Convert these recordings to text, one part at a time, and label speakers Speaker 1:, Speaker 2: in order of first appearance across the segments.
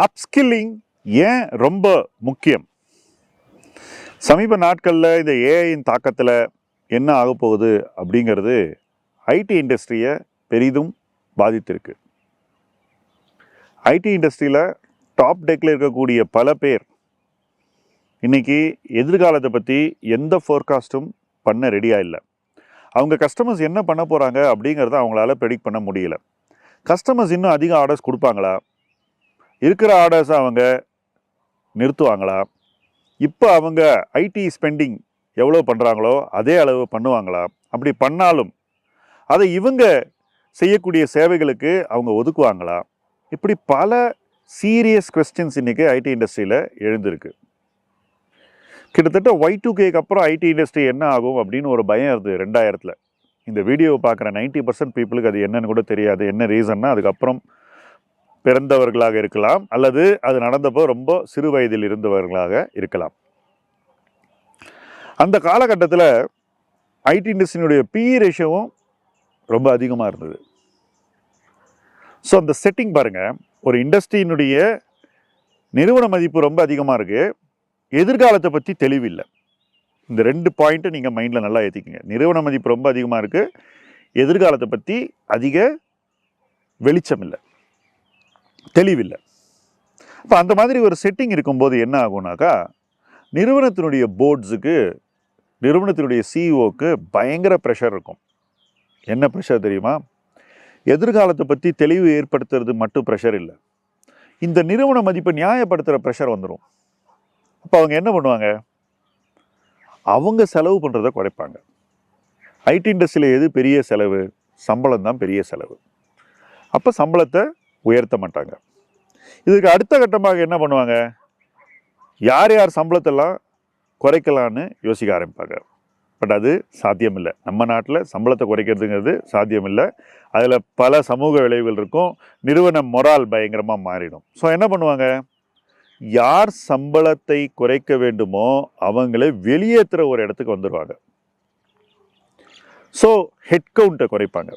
Speaker 1: Upskilling ஏன் ரொம்ப முக்கியம்? சமீப நாட்களில் இந்த ஏஐயின் தாக்கத்தில் என்ன ஆக போகுது அப்படிங்கிறது ஐடி இண்டஸ்ட்ரியை பெரிதும் பாதித்திருக்கு. ஐடி இண்டஸ்ட்ரியில் டாப் டெக்கில் இருக்கக்கூடிய பல பேர் இன்னைக்கு எதிர்காலத்தை பற்றி எந்த ஃபோர்காஸ்ட்டும் பண்ண ரெடியாக இல்லை. அவங்க கஸ்டமர்ஸ் என்ன பண்ண போகிறாங்க அப்படிங்கிறத அவங்களால ப்ரெடிக்ட் பண்ண முடியல. கஸ்டமர்ஸ் இன்னும் அதிக ஆர்டர்ஸ் கொடுப்பாங்களா? இருக்கிற ஆர்டர்ஸை அவங்க நிறுத்துவாங்களா? இப்போ அவங்க ஐடி ஸ்பெண்டிங் எவ்வளோ பண்ணுறாங்களோ அதே அளவு பண்ணுவாங்களா? அப்படி பண்ணாலும் அதை இவங்க செய்யக்கூடிய சேவைகளுக்கு அவங்க ஒதுக்குவாங்களா? இப்படி பல சீரியஸ் கொஸ்டின்ஸ் இன்றைக்கி ஐடி இண்டஸ்ட்ரியில் எழுந்திருக்கு. கிட்டத்தட்ட ஒய் டூ கேக்கு அப்புறம் ஐடி இண்டஸ்ட்ரி என்ன ஆகும் அப்படின்னு ஒரு பயம் இருந்தது ரெண்டாயிரத்தில். இந்த வீடியோவை பார்க்குற நைன்ட்டி பர்சன்ட் பீப்புளுக்கு அது என்னன்னு கூட தெரியாது. என்ன ரீசன்னா அதுக்கப்புறம் பிறந்தவர்களாக இருக்கலாம் அல்லது அது நடந்தப்போ ரொம்ப சிறு வயதில் இருந்தவர்களாக இருக்கலாம். அந்த காலகட்டத்தில் ஐடி இண்டஸ்ட்ரியினுடைய பிஇ ரேஷியோவும் ரொம்ப அதிகமாக இருந்தது. ஸோ அந்த செட்டிங் பாருங்கள் ஒரு இண்டஸ்ட்ரியினுடைய நிறுவன மதிப்பு ரொம்ப அதிகமாக இருக்குது எதிர்காலத்தை பற்றி தெளிவில்லை. இந்த ரெண்டு பாயிண்ட்டை நீங்கள் மைண்டில் நல்லா ஏற்றிக்கிங்க நிறுவன மதிப்பு ரொம்ப அதிகமாக இருக்குது எதிர்காலத்தை பற்றி அதிக வெளிச்சம் இல்லை. தெளிவில்லை. அப்போ அந்த மாதிரி ஒரு செட்டிங் இருக்கும்போது என்ன ஆகும்னாக்கா நிறுவனத்தினுடைய போர்ட்ஸுக்கு நிறுவனத்தினுடைய சிஇஓக்கு பயங்கர ப்ரெஷர் இருக்கும். என்ன ப்ரெஷர் தெரியுமா? எதிர்காலத்தை பற்றி தெளிவு ஏற்படுத்துறது மட்டும் ப்ரெஷர் இல்லை. இந்த நிறுவன மதிப்பை நியாயப்படுத்துகிற ப்ரெஷர் வந்துடும் அப்போ அவங்க என்ன பண்ணுவாங்க? அவங்க செலவு பண்ணுறதை குறைப்பாங்க. ஐடி இண்டஸ்ட்ரியில் எது பெரிய செலவு? சம்பளம் தான் பெரிய செலவு. அப்போ சம்பளத்தை உயர்த்த மாட்டாங்க. இதுக்கு அடுத்த கட்டமாக என்ன பண்ணுவாங்க? யார் யார் சம்பளத்தெல்லாம் குறைக்கலான்னு யோசிக்க ஆரம்பிப்பாங்க. பட் அது சாத்தியமில்லை. நம்ம நாட்டில் சம்பளத்தை குறைக்கிறதுங்கிறது சாத்தியமில்லை. அதில் பல சமூக விளைவுகள் இருக்கும். நிறுவன மொரால் பயங்கரமாக மாறிடும். ஸோ என்ன பண்ணுவாங்க? யார் சம்பளத்தை குறைக்க வேண்டுமோ அவங்கள வெளியேற்றுற ஒரு இடத்துக்கு வந்துடுவாங்க ஸோ ஹெட் கவுண்ட்டை குறைப்பாங்க.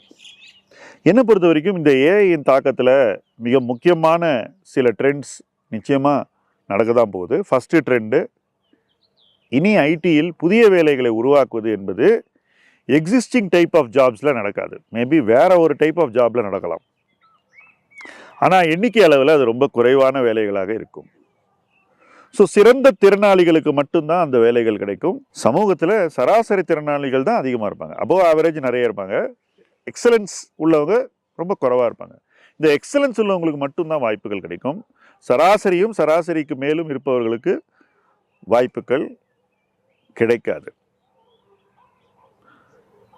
Speaker 1: என்னை பொறுத்த வரைக்கும் இந்த ஏஐயின் தாக்கத்தில் மிக முக்கியமான சில ட்ரெண்ட்ஸ் நிச்சயமாக நடக்க தான் போகுது. ஃபஸ்ட்டு ட்ரெண்டு இனி ஐடியில் புதிய வேலைகளை உருவாக்குவது என்பது எக்ஸிஸ்டிங் டைப் ஆஃப் ஜாப்ஸில் நடக்காது. மேபி வேற ஒரு டைப் ஆஃப் ஜாபில் நடக்கலாம். ஆனால் எண்ணிக்கை அளவில் அது ரொம்ப குறைவான வேலைகளாக இருக்கும். ஸோ சிறந்த திறனாளிகளுக்கு மட்டும்தான் அந்த வேலைகள் கிடைக்கும். சமூகத்தில் சராசரி திறனாளிகள் தான் அதிகமாக இருப்பாங்க. அபோவ் ஆவரேஜ் நிறைய இருப்பாங்க. எக்ஸலன்ஸ் உள்ளவங்க ரொம்ப குறைவாக இருப்பாங்க. இந்த எக்ஸலன்ஸ் உள்ளவங்களுக்கு மட்டும்தான் வாய்ப்புகள் கிடைக்கும். சராசரியும் சராசரிக்கு மேலும் இருப்பவர்களுக்கு வாய்ப்புகள் கிடைக்காது.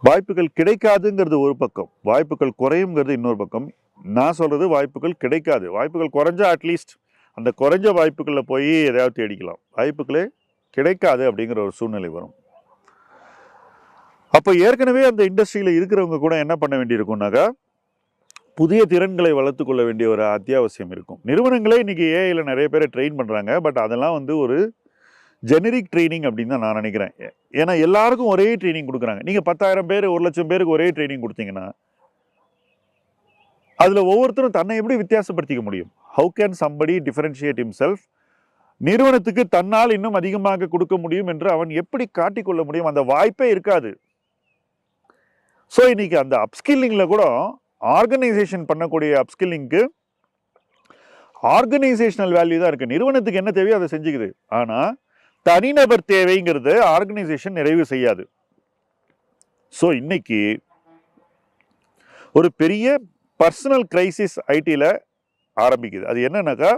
Speaker 1: வாய்ப்புகள் கிடைக்காதுங்கிறது ஒரு பக்கம். வாய்ப்புகள் குறையுங்கிறது இன்னொரு பக்கம். நான் சொல்கிறது வாய்ப்புகள் கிடைக்காது. வாய்ப்புகள் குறைஞ்சா அட்லீஸ்ட் அந்த குறைஞ்ச வாய்ப்புகளில் போய் எதையாவது தேடிக்கலாம். வாய்ப்புகளே கிடைக்காது அப்படிங்கிற ஒரு சூழ்நிலை வரும். அப்போ ஏற்கனவே அந்த இண்டஸ்ட்ரியில் இருக்கிறவங்க கூட என்ன பண்ண வேண்டியிருக்கும்னாக்கா புதிய திறன்களை வளர்த்து கொள்ள வேண்டிய ஒரு அத்தியாவசியம் இருக்கும். நிறுவனங்களே இன்றைக்கி ஏஐயில் நிறைய பேரை ட்ரெயின் பண்ணுறாங்க பட் அதெல்லாம் வந்து ஒரு ஜெனரிக் ட்ரைனிங் அப்படின்னு தான் நான் நினைக்கிறேன். ஏன்னா எல்லாருக்கும் ஒரே ட்ரைனிங் கொடுக்குறாங்க. நீங்கள் பத்தாயிரம் பேர் ஒரு லட்சம் பேருக்கு ஒரே ட்ரைனிங் கொடுத்தீங்கன்னா அதில் ஒவ்வொருத்தரும் தன்னை எப்படி வித்தியாசப்படுத்திக்க முடியும்? How can somebody differentiate himself? நிறுவனத்துக்கு தன்னால் இன்னும் அதிகமாக கொடுக்க முடியும் என்று அவன் எப்படி காட்டிக்கொள்ள முடியும்? அந்த வாய்ப்பே இருக்காது. ஸோ இன்றைக்கி அந்த அப்ஸ்கில்லிங்கில் கூட ஆர்கனைசேஷன் பண்ணக்கூடிய அப்ஸ்கில்லிங்க்கு ஆர்கனைசேஷனல் வேல்யூ தான் இருக்குது நிறுவனத்துக்கு என்ன தேவையோ அதை செஞ்சுக்குது. ஆனால் தனிநபர் தேவைங்கிறது ஆர்கனைசேஷன் நிறைவு செய்யாது. ஸோ இன்னைக்கு ஒரு பெரிய பர்சனல் கிரைசிஸ் ஐடியில் ஆரம்பிக்குது. அது என்னன்னாக்கா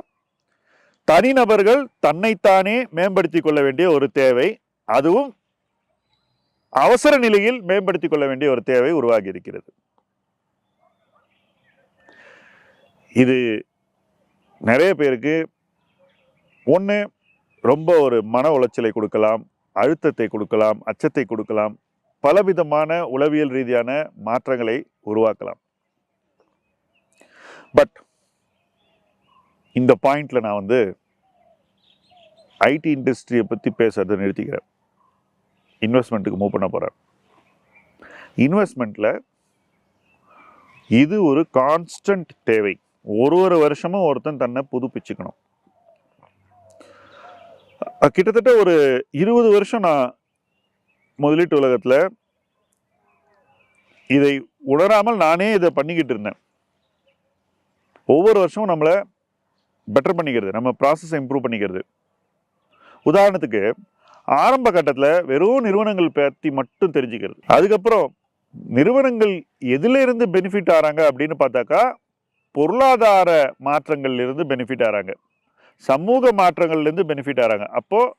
Speaker 1: தனிநபர்கள் தன்னைத்தானே மேம்படுத்தி கொள்ள வேண்டிய ஒரு தேவை. அதுவும் அவசர நிலையில் மேம்படுத்திக் கொள்ள வேண்டிய ஒரு தேவை உருவாகி இருக்கிறது. இது நிறைய பேருக்கு ஒன்று ரொம்ப ஒரு மன உளைச்சலை கொடுக்கலாம் அழுத்தத்தை கொடுக்கலாம் அச்சத்தை கொடுக்கலாம் பலவிதமான உளவியல் ரீதியான மாற்றங்களை உருவாக்கலாம். பட் இந்த பாயிண்டில் நான் வந்து ஐடி இண்டஸ்ட்ரியை பற்றி பேசுகிறத நிறுத்திக்கிறேன். இன்வெஸ்ட்மெண்ட்டுக்கு மூவ் பண்ண போகிறேன் இன்வெஸ்ட்மெண்ட்டில் இது ஒரு கான்ஸ்டன்ட் தேவை. ஒரு ஒரு வருஷமும் ஒருத்தன் தன்னை புதுப்பிச்சுக்கணும். கிட்டத்தட்ட ஒரு இருபது வருஷம் நான் முதலீட்டு உலகத்தில் இதை உணராமல் நானே இதை பண்ணிக்கிட்டு இருந்தேன். ஒவ்வொரு வருஷமும் நம்மளை பெட்டர் பண்ணிக்கிறது நம்ம ப்ராசஸை இம்ப்ரூவ் பண்ணிக்கிறது. உதாரணத்துக்கு ஆரம்ப கட்டத்தில் வெறும் நிறுவனங்கள் பற்றி மட்டும் தெரிஞ்சுக்கிறது. அதுக்கப்புறம் நிறுவனங்கள் எதுல இருந்து பெனிஃபிட் ஆகிறாங்க அப்படின்னு பார்த்தாக்கா பொருளாதார மாற்றங்கள்லேருந்து பெனிஃபிட் ஆகிறாங்க சமூக மாற்றங்கள்லேருந்து பெனிஃபிட் ஆகிறாங்க அப்போது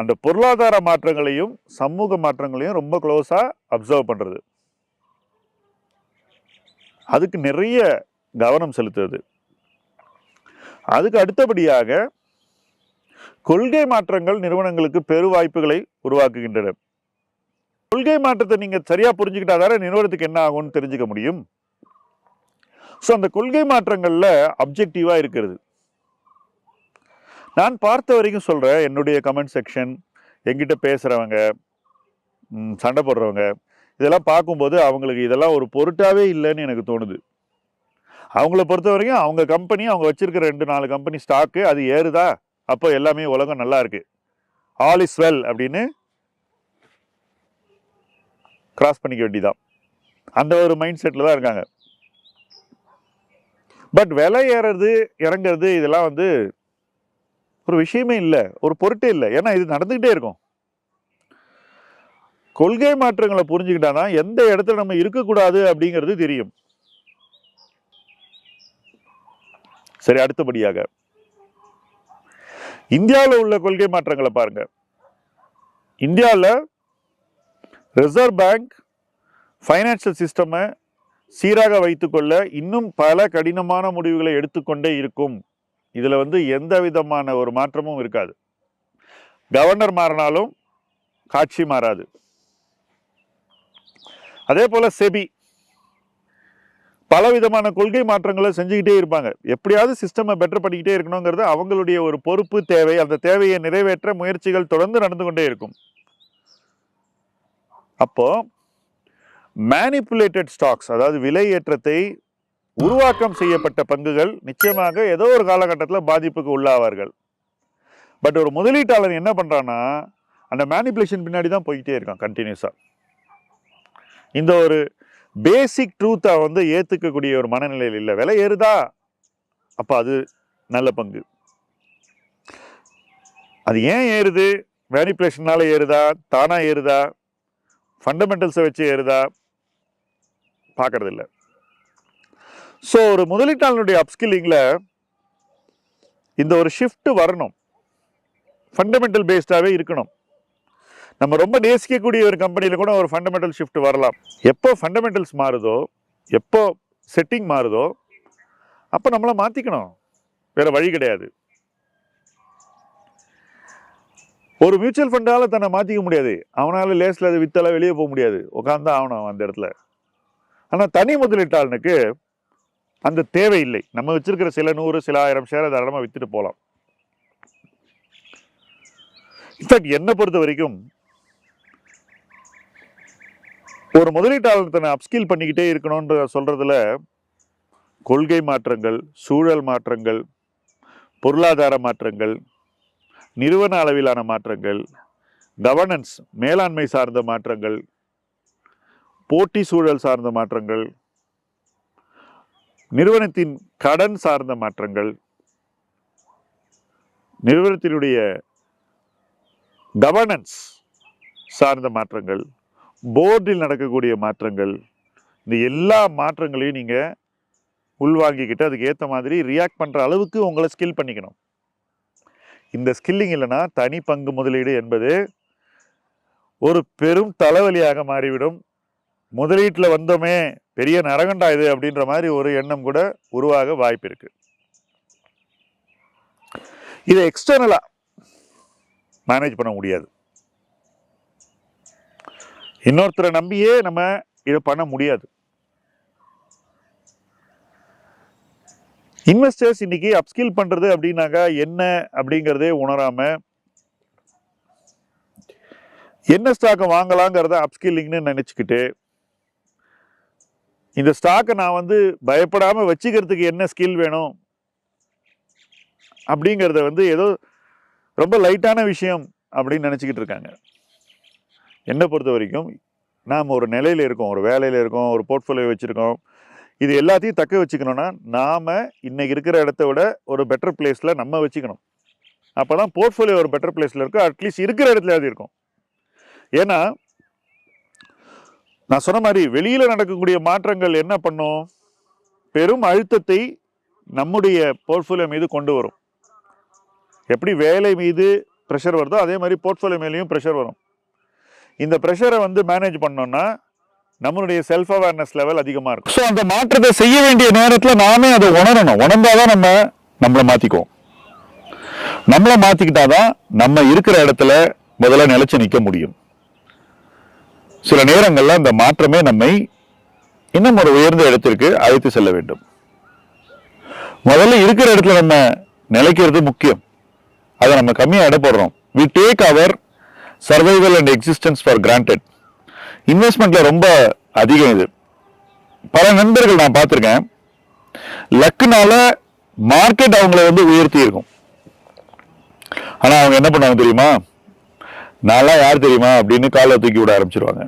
Speaker 1: அந்த பொருளாதார மாற்றங்களையும் சமூக மாற்றங்களையும் ரொம்ப க்ளோஸாக அப்சர்வ் பண்ணுறது அதுக்கு நிறைய கவனம் செலுத்துறது. அதுக்கு அடுத்தபடியாக கொள்கை மாற்றங்கள் நிறுவனங்களுக்கு பெரு வாய்ப்புகளை உருவாக்குகின்றன. கொள்கை மாற்றத்தை நீங்க சரியா புரிஞ்சுக்கிட்டாதானே நிறுவனத்துக்கு என்ன ஆகும்னு தெரிஞ்சுக்க முடியும். ஸோ அந்த கொள்கை மாற்றங்கள்ல அப்ஜெக்டிவாக இருக்கிறது. நான் பார்த்த வரைக்கும் சொல்றேன் என்னுடைய கமெண்ட் செக்ஷன் என்கிட்ட பேசுறவங்க சண்டை போடுறவங்க இதெல்லாம் பார்க்கும்போது அவங்களுக்கு இதெல்லாம் ஒரு பொருட்டாவே இல்லைன்னு எனக்கு தோணுது. அவங்கள பொறுத்த வரைக்கும் அவங்க கம்பெனி அவங்க வச்சிருக்கிற ரெண்டு நாலு கம்பெனி ஸ்டாக்கு அது ஏறுதா? அப்போ எல்லாமே உலகம் நல்லா இருக்கு. ஆல் இஸ் வெல் அப்படின்னு கிராஸ் பண்ணிக்க வேண்டிதான் அந்த ஒரு மைண்ட் செட்டில் தான் இருக்காங்க. பட் விலை ஏறுறது இறங்குறது இதெல்லாம் வந்து ஒரு விஷயமே இல்லை. ஒரு பொருட்டே இல்லை. ஏன்னா இது நடந்துக்கிட்டே இருக்கும். கொள்கை மாற்றங்களை புரிஞ்சுக்கிட்டாதான் எந்த இடத்துல நம்ம இருக்கக்கூடாது அப்படிங்கிறது தெரியும். சரி அடுத்தபடியாக. இந்தியாவில் உள்ள கொள்கை மாற்றங்களை பாருங்க. இந்தியாவில் ரிசர்வ் பேங்க் ஃபைனான்சியல் சிஸ்டமை சீராக வைத்துக்கொள்ள இன்னும் பல கடினமான முடிவுகளை எடுத்துக்கொண்டே இருக்கும். இதில் வந்து எந்த விதமான ஒரு மாற்றமும் இருக்காது. கவர்னர் மாறினாலும் காட்சி மாறாது. அதே போல் செபி பல விதமான கொள்கை மாற்றங்களை செஞ்சுக்கிட்டே இருப்பாங்க. எப்படியாவது சிஸ்டமை பெட்டர் பண்ணிக்கிட்டே இருக்கணுங்கிறது அவங்களுடைய ஒரு பொறுப்பு தேவை. அந்த தேவையை நிறைவேற்ற முயற்சிகள் தொடர்ந்து நடந்து கொண்டே இருக்கும். அப்போ மேனிப்புலேட்டட் ஸ்டாக்ஸ் அதாவது விலை ஏற்றத்தை உருவாக்கம் செய்யப்பட்ட பங்குகள் நிச்சயமாக ஏதோ ஒரு காலகட்டத்தில் பாதிப்புக்கு உள்ளாவார்கள். பட் ஒரு முதலீட்டாளர் என்ன பண்ணுறான்னா அந்த மேனிப்புலேஷன் பின்னாடி தான் போய்கிட்டே இருக்கான் கண்டினியூஸாக இந்த ஒரு பேசிக் ட்ரூத்தை வந்து ஏற்றுக்கக்கூடிய ஒரு மனநிலையில் இல்லை. விலை ஏறுதா? அப்போ அது நல்ல பங்கு. அது ஏன் ஏறுது? மேனிப்புலேஷனால் ஏறுதா? தானாக ஏறுதா? ஃபண்டமெண்டல்ஸை வச்சு ஏறுதா? பார்க்குறதில்ல ஸோ ஒரு முதலீட்டாளனுடைய அப்ஸ்கில்லிங்கில் இந்த ஒரு ஷிஃப்ட் வரணும். ஃபண்டமெண்டல் பேஸ்டாகவே இருக்கணும். நம்ம ரொம்ப நேசிக்கக்கூடிய ஒரு கம்பெனியில் கூட ஒரு ஃபண்டமெண்டல் ஷிஃப்ட் வரலாம். எப்போ ஃபண்டமெண்டல்ஸ் மாறுதோ எப்போ செட்டிங் மாறுதோ அப்போ நம்மளை மாற்றிக்கணும் வேற வழி கிடையாது. ஒரு மியூச்சுவல் ஃபண்டால தன்னை மாற்றிக்க முடியாது. அவனால் லேஸில் அது வித்தெல்லாம் வெளியே போக முடியாது. உட்காந்து ஆகணும் அந்த இடத்துல. ஆனால் தனி முதலீட்டாளனுக்கு அந்த தேவை இல்லை. நம்ம வச்சிருக்கிற சில நூறு சில ஆயிரம் ஷேரை தாராளமாக வித்துட்டு போகலாம். இன்ஃபேக்ட் என்னை பொறுத்த வரைக்கும் ஒரு முதலீட்டாளர் தன்னை அப்ஸ்கில் பண்ணிக்கிட்டே இருக்கணும்ன்ற சொல்கிறதுல கொள்கை மாற்றங்கள் சூழல் மாற்றங்கள் பொருளாதார மாற்றங்கள் நிறுவன அளவிலான மாற்றங்கள் கவர்னன்ஸ் மேலாண்மை சார்ந்த மாற்றங்கள் போட்டி சூழல் சார்ந்த மாற்றங்கள் நிறுவனத்தின் கடன் சார்ந்த மாற்றங்கள் நிறுவனத்தினுடைய கவர்னன்ஸ் சார்ந்த மாற்றங்கள் போர்டில் நடக்கக்கூடிய மாற்றங்கள் இந்த எல்லா மாற்றங்களையும் நீங்கள் உள்வாங்கிக்கிட்டு அதுக்கு ஏற்ற மாதிரி ரியாக்ட் பண்ணுற அளவுக்கு உங்களை ஸ்கில் பண்ணிக்கணும். இந்த ஸ்கில்லிங் இல்லைன்னா தனி பங்கு முதலீடு என்பது ஒரு பெரும் தலைவலியாக மாறிவிடும். முதலீட்டில் வந்தோமே பெரிய நரகண்டா இது அப்படின்ற மாதிரி ஒரு எண்ணம் கூட உருவாக வாய்ப்பு இருக்கு. இதை எக்ஸ்டர்னலாக மேனேஜ் பண்ண முடியாது. இன்னொருத்தரை நம்பியே நம்ம இதை பண்ண முடியாது. இன்வெஸ்டர்ஸ் இன்னைக்கு அப்ஸ்கில் பண்றது அப்படின்னாக்கா என்ன அப்படிங்கிறதே உணராம என்ன ஸ்டாக்கை வாங்கலாங்கிறத அப்ஸ்கில்லிங்னு நினச்சிக்கிட்டு இந்த ஸ்டாக்கை நான் வந்து பயப்படாமல் வச்சுக்கிறதுக்கு என்ன ஸ்கில் வேணும் அப்படிங்கிறத வந்து ஏதோ ரொம்ப லைட்டான விஷயம் அப்படின்னு நினச்சிக்கிட்டு இருக்காங்க. என்னை பொறுத்த வரைக்கும் நாம் ஒரு நிலையில் இருக்கோம் ஒரு வேலையில் இருக்கோம் ஒரு போர்ட்ஃபோலியோ வச்சுருக்கோம். இது எல்லாத்தையும் தக்க வச்சுக்கணும்னா நாம் இன்றைக்கி இருக்கிற இடத்த விட ஒரு பெட்டர் பிளேஸில் நம்ம வச்சுக்கணும். அப்போ தான் போர்ட்ஃபோலியோ ஒரு பெட்டர் பிளேஸில் இருக்கும் அட்லீஸ்ட் இருக்கிற இடத்துலையாவது இருக்கும். ஏன்னா நான் சொன்ன மாதிரி வெளியில் நடக்கக்கூடிய மாற்றங்கள் என்ன பண்ணும்? பெரும் அழுத்தத்தை நம்முடைய போர்ட்ஃபோலியோ மீது கொண்டு வரும். எப்படி வேலை மீது ப்ரெஷர் வருதோ அதே மாதிரி போர்ட்ஃபோலியோ மேலேயும் ப்ரெஷர் வரும். இந்த ப்ரெஷரை வந்து மேனேஜ் பண்ணோம்னா நம்மளுடைய செல்ஃப் அவேர்னஸ் லெவல் அதிகமாக இருக்கும். ஸோ அந்த மாற்றத்தை செய்ய வேண்டிய நேரத்தில் நாமே அதை உணரணும். உணர்ந்தாதான் நம்ம நம்மளை மாற்றிக்குவோம் நம்மளை மாற்றிக்கிட்டா தான் நம்ம இருக்கிற இடத்துல முதல்ல நிலச்சி நிற்க முடியும். சில நேரங்களில் அந்த மாற்றமே நம்மை இன்னும் ஒரு உயர்ந்த இடத்திற்கு அழைத்து செல்ல வேண்டும். முதல்ல இருக்கிற இடத்துல நம்ம நிலைக்கிறது முக்கியம். அதை நம்ம கம்மியாக இட போடுறோம். We take our survival and existence for granted இன்வெஸ்ட்மெண்ட்டில் ரொம்ப அதிகம் இது. பல நண்பர்கள் நான் பார்த்துருக்கேன். லக்குனால மார்க்கெட் அவங்கள வந்து உயர்த்தி இருக்கும். ஆனால் அவங்க என்ன பண்ணுவாங்க தெரியுமா? நான்லாம் யார் தெரியுமா? அப்படின்னு காலை தூக்கி விட ஆரம்பிச்சிருவாங்க.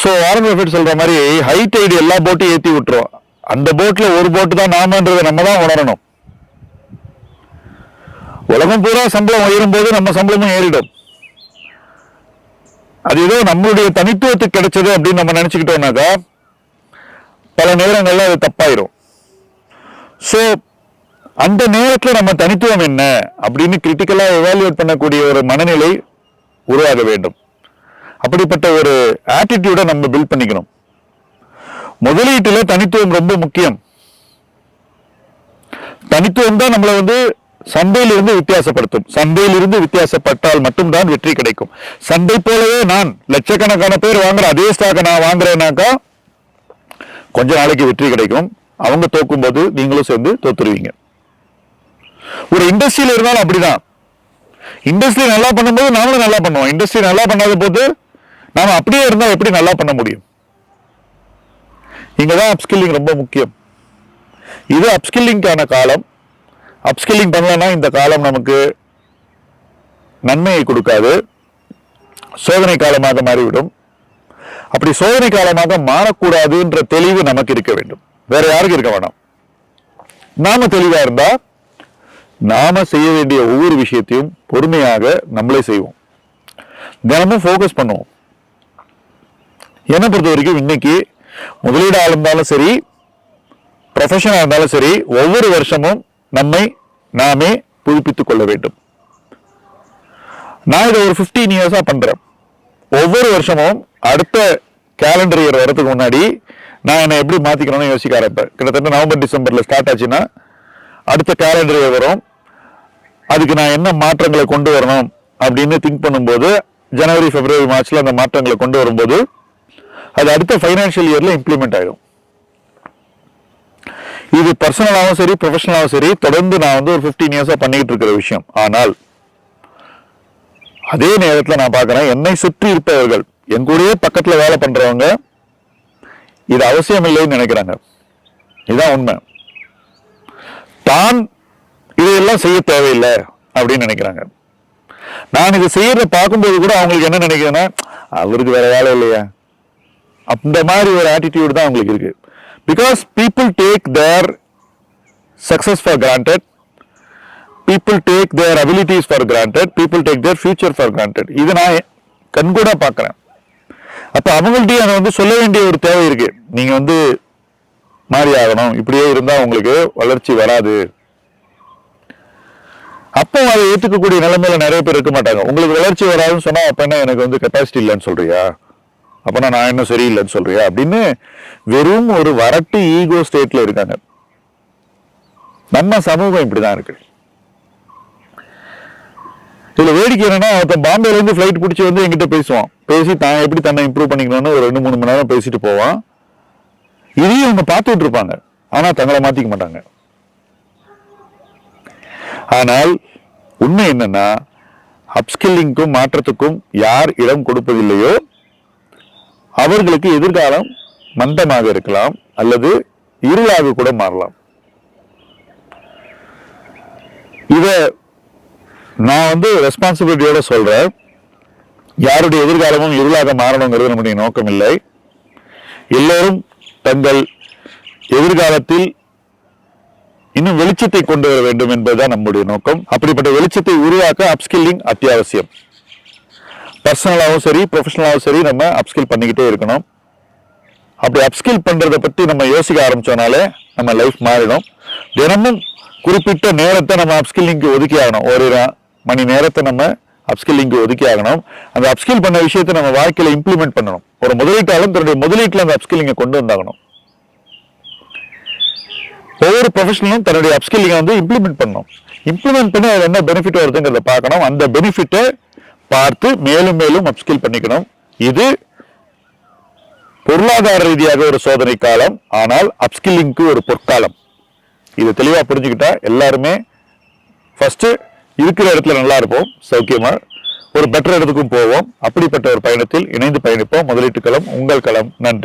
Speaker 1: ஸோ வாரன் எஃபெக்ட் சொல்கிற மாதிரி ஹை ஐடி எல்லா போட்டையும் ஏற்றி விட்டுரும். அந்த போட்டில் ஒரு போட்டு தான் நாமன்றதை நம்ம தான் உணரணும். உலகம் பூரா சம்பளம் உயரும் போது நம்ம சம்பளமும் ஏறிடும். அது ஏதோ நம்மளுடைய தனித்துவத்துக்கு கிடைச்சது அப்படின்னு நம்ம நினைச்சுக்கிட்டோம்னாக்கா பல நேரங்களில் அது தப்பாயிரும். ஸோ அந்த நேரத்தில் நம்ம தனித்துவம் என்ன அப்படின்னு கிரிட்டிக்கலாக எவாலுவேட் பண்ணக்கூடிய ஒரு மனநிலை உருவாக வேண்டும். அப்படிப்பட்ட ஒரு ஆட்டிடியூடை நம்ம பில்ட் பண்ணிக்கணும். முதலீட்டில் தனித்துவம் ரொம்ப முக்கியம். தனித்துவம் தான் நம்மளை வந்து சந்தையிலிருந்து வித்தியாசப்படுத்தும். சந்தையிலிருந்து வித்தியாசப்பட்டால் மட்டும்தான் வெற்றி கிடைக்கும். சந்தை போலவே நான் லட்சக்கணக்கான பேர் வாங்குற அதே ஸ்டாக்கை நான் வாங்குறேனாக்கா கொஞ்ச நாளைக்கு வெற்றி கிடைக்கும். அவங்க தோக்கும் போது நீங்களும் சேர்ந்து தோத்துருவீங்க. ஒரு இண்டஸ்ட்ரியில் இருந்தாலும் அப்படிதான். இண்டஸ்ட்ரி நல்லா பண்ணும்போது நாமளும் நல்லா பண்ணுவோம். இண்டஸ்ட்ரி நல்லா பண்ணாத போது நாம அப்படியே இருந்தால் எப்படி நல்லா பண்ண முடியும்? இங்கதான் அப்ஸ்கில்லிங் ரொம்ப முக்கியம். இது அப்ஸ்கில்லிங்கான காலம். அப்ஸ்கில்லிங் பண்ணலன்னா இந்த காலம் நமக்கு நன்மையை கொடுக்காது. சோதனை காலமாக மாறிவிடும். அப்படி சோதனை காலமாக மாறக்கூடாதுன்ற தெளிவு நமக்கு இருக்க வேண்டும். வேற யாருக்கு இருக்க வேணாம். நாம தெளிவா இருந்தா நாம செய்ய வேண்டிய ஒவ்வொரு விஷயத்தையும் பொறுமையாக நம்மளே செய்வோம். தினமும் ஃபோக்கஸ் பண்ணுவோம். என்னை பொறுத்த வரைக்கும் இன்னைக்கு முதலீடாக இருந்தாலும் சரி ப்ரொஃபஷனாக இருந்தாலும் சரி ஒவ்வொரு வருஷமும் நம்மை நாமே புதுப்பித்துக் கொள்ள வேண்டும். நான் இதை ஒரு ஃபிஃப்டீன் இயர்ஸாக பண்ணுறேன் ஒவ்வொரு வருஷமும் அடுத்த கேலண்டர் இயர் வரதுக்கு முன்னாடி நான் என்னை எப்படி மாற்றிக்கணும்னு யோசிக்க ஆரம்பிப்பேன். கிட்டத்தட்ட நவம்பர் டிசம்பரில் ஸ்டார்ட் ஆச்சுன்னா அடுத்த கேலண்டர் இயர் வரும். அதுக்கு நான் என்ன மாற்றங்களை கொண்டு வரணும் அப்படின்னு திங்க் பண்ணும்போது ஜனவரி பிப்ரவரி மார்ச்ல அந்த மாற்றங்களை கொண்டு வரும்போது அது அடுத்த ஃபைனான்ஷியல் இயரில் இம்ப்ளிமெண்ட் ஆயிடும் இது பர்சனலாகவும் சரி ப்ரொஃபஷனலாகவும் சரி தொடர்ந்து நான் வந்து ஒரு ஃபிஃப்டீன் இயர்ஸாக பண்ணிக்கிட்டு இருக்கிற விஷயம். ஆனால் அதே நேரத்தில் நான் பார்க்குறேன் என்னை சுற்றி இருப்பவர்கள் என் கூடயே வேலை பண்ணுறவங்க இது அவசியம் இல்லைன்னு நினைக்கிறாங்க. இதுதான் உண்மை. தான் இதையெல்லாம் செய்ய தேவையில்லை அப்படின்னு நினைக்கிறாங்க. நான் இதை செய்யறத பார்க்கும்போது கூட அவங்களுக்கு என்ன நினைக்கிறேன்னா அவருக்கு வேற வேலை இல்லையா. அந்த மாதிரி ஒரு ஆட்டிடியூடு தான் அவங்களுக்கு இருக்கு. Because people take their success for granted people take their abilities for granted people take their future for granted இது நான் கண்கூடா பார்க்குறேன். அப்போ அவங்கள்ட்டையும் அதை வந்து சொல்ல வேண்டிய ஒரு தேவை இருக்கு. நீங்கள் வந்து மாறி ஆகணும். இப்படியே இருந்தால் உங்களுக்கு வளர்ச்சி வராது. அப்போ அதை ஏற்றுக்கக்கூடிய நிலைமையில நிறைய பேர் இருக்க மாட்டாங்க. உங்களுக்கு வளர்ச்சி வராதுன்னு சொன்னால் அப்போ என்ன எனக்கு வந்து கெப்பாசிட்டி இல்லைன்னு சொல்றியா? அப்பனா நான் என்ன சரியில்லைன்னு சொல்றியா? அப்படின்னு வெறும் ஒரு வரட்டு ஈகோ ஸ்டேட்ல இருக்காங்க. நம்ம சமூகம் இப்படிதான் இருக்கு. இதுல வேடிக்கை என்னன்னா ஒருத்தன் பாம்பேல இருந்து ஃபிளைட் பிடிச்சி வந்து என்கிட்ட பேசுவான். பேசி தான் எப்படி தன்னை இம்ப்ரூவ் பண்ணிக்கணும்னு ஒரு ரெண்டு மூணு மணி நேரம் பேசிட்டு போவான். இதையும் அவங்க பார்த்துட்டு இருப்பாங்க. ஆனா தங்களை மாத்திக்க மாட்டாங்க. ஆனால் உண்மை என்னன்னா அப்ஸ்கில்லிங்க்கும் மாற்றத்துக்கும் யார் இடம் கொடுப்பதில்லையோ அவர்களுக்கு எதிர்காலம் மந்தமாக இருக்கலாம் அல்லது இருளாக கூட மாறலாம். இத நான் வந்து ரெஸ்பான்சிபிலிட்டியோட சொல்றேன். யாருடைய எதிர்காலமும் இருளாக மாறணுங்கிறது நம்முடைய நோக்கம் இல்லை எல்லோரும் தங்கள் எதிர்காலத்தில் இன்னும் வெளிச்சத்தை கொண்டு வர வேண்டும் என்பதுதான் நம்முடைய நோக்கம். அப்படிப்பட்ட வெளிச்சத்தை உருவாக்க அப்ஸ்கில்லிங் அத்தியாவசியம். பர்சனலாகவும் சரி ப்ரொஃபஷனலாகவும் சரி நம்ம அப்ஸ்கில் பண்ணிக்கிட்டே இருக்கணும். அப்படி அப்ஸ்கில் பண்ணுறதை பற்றி நம்ம யோசிக்க ஆரம்பித்தோனாலே நம்ம லைஃப் மாறிடும். தினமும் குறிப்பிட்ட நேரத்தை நம்ம அப்ஸ்கில்லிங்க்கு ஒதுக்கி ஆகணும். ஒரு மணி நேரத்தை நம்ம அப்ஸ்கில்லிங்க்கு ஒதுக்கி ஆகணும். அந்த அப்ஸ்கில் பண்ண விஷயத்தை நம்ம வாழ்க்கையில் இம்ப்ளிமெண்ட் பண்ணணும். ஒரு முதலீட்டாலும் தன்னுடைய முதலீட்டில் அந்த அப்ஸ்கில்லிங்கை கொண்டு வந்தாகணும். ஒவ்வொரு ப்ரொஃபஷனலும் தன்னுடைய அப்ஸ்கில்லிங்கை வந்து இம்ப்ளிமெண்ட் பண்ணணும். இம்ப்ளிமெண்ட் பண்ணி அதில் என்ன பெனிஃபிட் வருதுங்கிறத பார்க்கணும். அந்த பெனிஃபிட்டை பார்த்து மேலும் மேலும் அப்ஸ்கில் பண்ணிக்கணும். இது பொருளாதார ரீதியாக ஒரு சோதனை காலம் ஆனால் அப்ஸ்கில்லிங்க்கு ஒரு பொற்காலம். இது தெளிவாக புரிஞ்சுக்கிட்டா எல்லாருமே ஃபஸ்ட்டு இருக்கிற இடத்துல நல்லா இருப்போம் சௌக்கியமாக ஒரு பெட்டர் இடத்துக்கும் போவோம். அப்படிப்பட்ட ஒரு பயணத்தில் இணைந்து பயணிப்போம். முதலீட்டு களம் உங்கள் களம். நன்றி.